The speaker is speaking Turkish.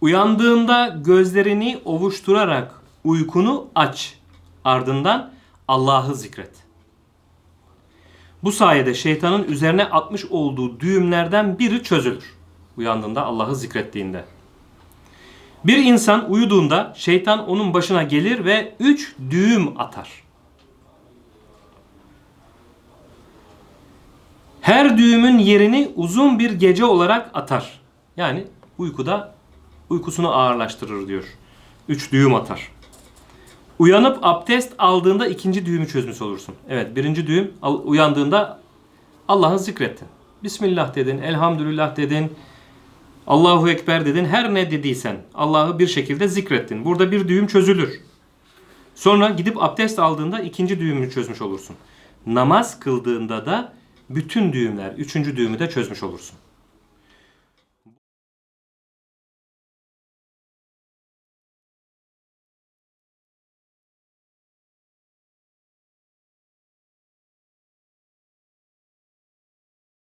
Uyandığında gözlerini ovuşturarak uykunu aç. Ardından Allah'ı zikret. Bu sayede şeytanın üzerine atmış olduğu düğümlerden biri çözülür. Uyandığında Allah'ı zikrettiğinde. Bir insan uyuduğunda şeytan onun başına gelir ve üç düğüm atar. Her düğümün yerini uzun bir gece olarak atar. Yani uykuda uykusunu ağırlaştırır diyor. Üç düğüm atar. Uyanıp abdest aldığında ikinci düğümü çözmüş olursun. Evet birinci düğüm uyandığında Allah'ı zikrettin. Bismillah dedin, elhamdülillah dedin, Allahu Ekber dedin. Her ne dediysen Allah'ı bir şekilde zikrettin. Burada bir düğüm çözülür. Sonra gidip abdest aldığında ikinci düğümünü çözmüş olursun. Namaz kıldığında da bütün düğümler, üçüncü düğümü de çözmüş olursun.